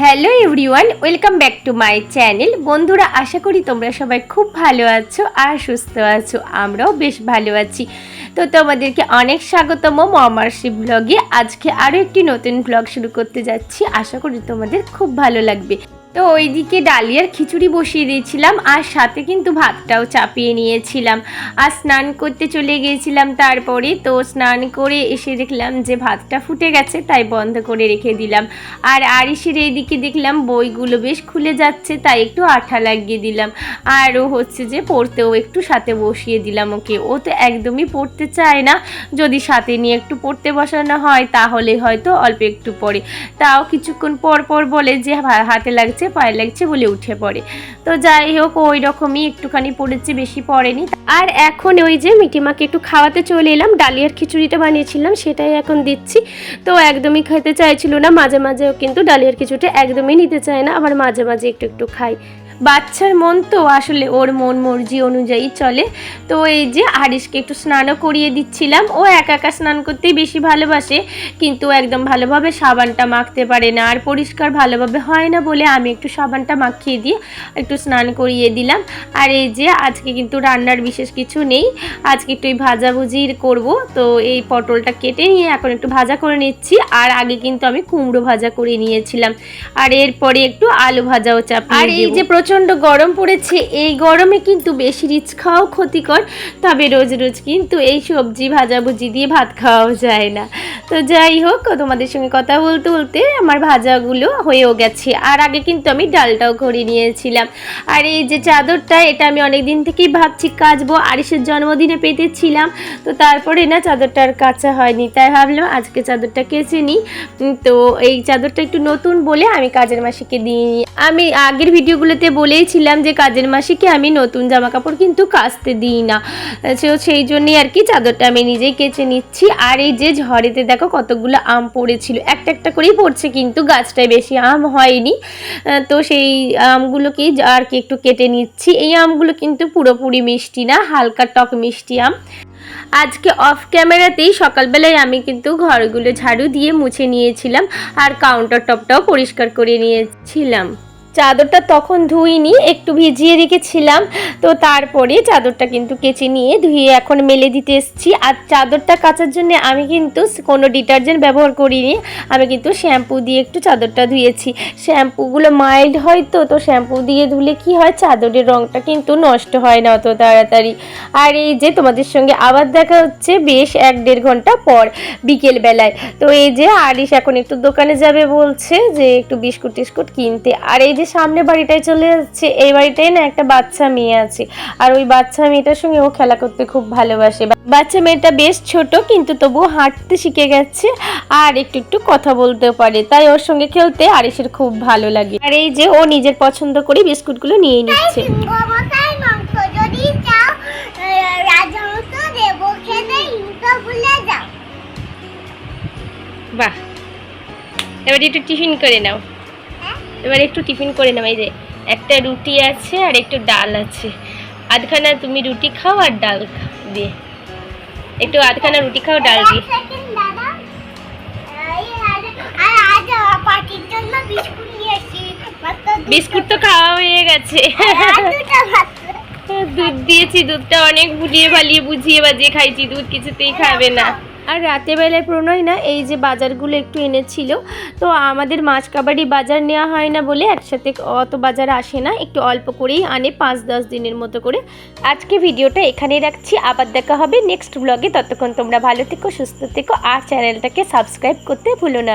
Hello everyone, welcome back to my channel. বন্ধুরা, আশা করি তোমরা সবাই খুব ভালো আছো আর সুস্থ আছো, আমরাও বেশ ভালো আছি। তো তোমাদেরকে অনেক স্বাগতম মমার্সি ব্লগে। আজকে আরও একটি নতুন ব্লগ শুরু করতে যাচ্ছি। আশা করি তোমাদের খুব ভালো লাগবে। তো ওইদিকে ডালিয়ার খিচুড়ি বসিয়ে দিয়েছিলাম আর সাথে কিন্তু ভাতটাও চাপিয়ে নিয়েছিলাম। আর স্নান করতে চলে গিয়েছিলাম তারপরে, তো স্নান করে এসে দেখলাম যে ভাতটা ফুটে গেছে, তাই বন্ধ করে রেখে দিলাম। আর আরিসের এইদিকে দেখলাম বইগুলো বেশ খুলে যাচ্ছে, তাই একটু আঠা লাগিয়ে দিলাম। আর ও হচ্ছে যে পড়তেও একটু সাথে বসিয়ে দিলাম ওকে। ও তো একদমই পড়তে চায় না, যদি সাথে নিয়ে একটু পড়তে বসানো হয়, তাহলে হয়তো অল্প একটু পড়ে। তাও কিছুক্ষণ পর পর বলে যে হাতে লাগছে পায়ে লাগছে বলে উঠে পড়ে। তো যাই হোক, ওই রকমই একটুখানি পড়েছে, বেশি পড়েনি। আর এখন ওই যে মিটিমাকে একটু খাওয়াতে চলে এলাম, ডালিয়ার খিচুড়িটা বানিয়েছিলাম, সেটাই এখন দিচ্ছি। তো একদমই খেতে চাইছিল না, মাঝে মাঝে কিন্তু ডালিয়ার খিচুড়িটা একদমই নিতে চায় না, আবার মাঝে মাঝে একটু একটু খাই। বাচ্চার মন তো আসলে ওর মন মর্জি অনুযায়ী চলে। তো এই যে হারিসকে একটু স্নানও করিয়ে দিচ্ছিলাম। ও একা একা স্নান করতেই বেশি ভালোবাসে কিন্তু একদম ভালোভাবে সাবানটা মাখতে পারে না। আর পরিষ্কার ভালোভাবে হয় না বলে আমি একটু সাবানটা মাখিয়ে দিয়ে একটু স্নান করিয়ে দিলাম। আর এই যে আজকে কিন্তু রান্নার বিশেষ কিছু নেই। আজকে একটু এই ভাজাভুজির করব। তো এই পটলটা কেটে নিয়ে এখন একটু ভাজা করে নিচ্ছি। আর আগে কিন্তু আমি কুমড়ো ভাজা করে নিয়েছিলাম। আর এরপরে একটু আলু ভাজাও চাপ আর এই যে প্রচণ্ড গরম পড়েছে। এই গরমে কিন্তু বেশি রিচ খাওয়াও ক্ষতিকর, তবে রোজ রোজ কিন্তু এই সবজি, ভাজাভুজি দিয়ে ভাত খাওয়াও যায় না। তো যাই হোক, তোমাদের সঙ্গে কথা বলতে বলতে আমার ভাজাগুলো হয়েও গেছে। আর আগে কিন্তু আমি ডালটাও করে নিয়েছিলাম। আর এই যে চাদরটা, এটা আমি অনেক দিন থেকেই ভাবছি কাচবো। আরিসের জন্মদিনে পেতেছিলাম, তো তারপরে না চাদরটা আর কাচা হয়নি। তাই ভাবলাম আজকে চাদরটা কেচে নিই। তো এই চাদরটা একটু নতুন বলে আমি কাজের মাসিকে দিইনি আমি আগের ভিডিওগুলোতে বলেইছিলাম যে কাজের মাসিকে আমি নতুন জামা কাপড় কিন্তু কাচতে দিই না। তো সেই জন্যই আর কি চাদরটা আমি নিজেই কেচে নিচ্ছি। আর এই যে ঝড়েতে দেখো কতগুলো আম পড়েছিল। একটা একটা করেই পড়ছে কিন্তু গাছটায় বেশি আম হয়নি। তো সেই আমগুলোকেই আর কি একটু কেটে নিচ্ছি। এই আমগুলো কিন্তু পুরোপুরি মিষ্টি না, হালকা টক মিষ্টি আম। আজকে অফ ক্যামেরাতেই সকালবেলায় আমি কিন্তু ঘরগুলো ঝাড়ু দিয়ে মুছে নিয়েছিলাম। আর কাউন্টার টপটাও পরিষ্কার করে নিয়েছিলাম। চাদরটা তখন ধুইনি, একটু ভিজিয়ে রেখেছিলাম। তো তারপরে চাদরটা কিন্তু কেচে নিয়ে ধুয়ে এখন মেলে দিতে এসেছি। আর চাদরটা কাচার জন্য আমি কিন্তু কোনো ডিটারজেন্ট ব্যবহার করিনি। আমি কিন্তু শ্যাম্পু দিয়ে একটু চাদরটা ধুয়েছি। শ্যাম্পুগুলো মাইল্ড হয় তো তো শ্যাম্পু দিয়ে ধুলে কি হয়? চাদরের রঙটা কিন্তু নষ্ট হয় না অত তাড়াতাড়ি। আর এই যে তোমাদের সঙ্গে আবার দেখা হচ্ছে বেশ এক দেড় ঘণ্টা পর বিকেল বেলায় তো এই যে আরিস এখন একটু দোকানে যাবে বলছে যে একটু বিস্কুট টিস্কুট কিনতে। আর এই যে সামনে বাড়িটায় চলে যাচ্ছে। এই বাড়িটায় না একটা বাচ্চা মেয়ে আছে। আর ওই বাচ্চা মেয়েটার সঙ্গে ও খেলা করতে খুব ভালোবাসে। বাচ্চা মেয়েটা বেশ ছোট কিন্তু তবুও হাঁটতে শিখে গেছে আর একটু একটু কথা বলতেও পারে। তাই ওর সঙ্গে খেলতে আরিসের খুব ভালো লাগে। আর এই যে ও নিজের পছন্দ করে বিস্কুটগুলো নিয়ে নিচ্ছে। বাহ। এবার একটু টিফিন করে নাও? এবার একটু টিফিন করে নাও এই যে একটা রুটি আছে আর একটু ডাল আছে। আধখানা তুমি রুটি খাও আর ডাল দিয়ে। একটু আধখানা রুটি খাও ডাল দিয়ে। বিস্কুট তো খাওয়া হয়ে গেছে। দুধ দিয়েছি দুধটা অনেক বুঝিয়ে ভালিয়ে বুঝিয়ে বাজিয়ে খাইছি দুধ কিছুতেই খাবে না। আর রাতেবেলায় প্রণয় না, এই যে বাজারগুলো একটু এনেছিল, তো আমাদের মাছ কাবাডি বাজার নেওয়া হয় না বলে একসাথে অত বাজার আসে না, একটু অল্প করেই আনে পাঁচ দশ দিনের মতো করে। আজকে ভিডিওটা এখানেই রাখছি, আবার দেখা হবে নেক্সট ব্লগে, ততক্ষণ তোমরা ভালো থেকো, সুস্থ থেকো, আর চ্যানেলটাকে সাবস্ক্রাইব করতে ভুলো না।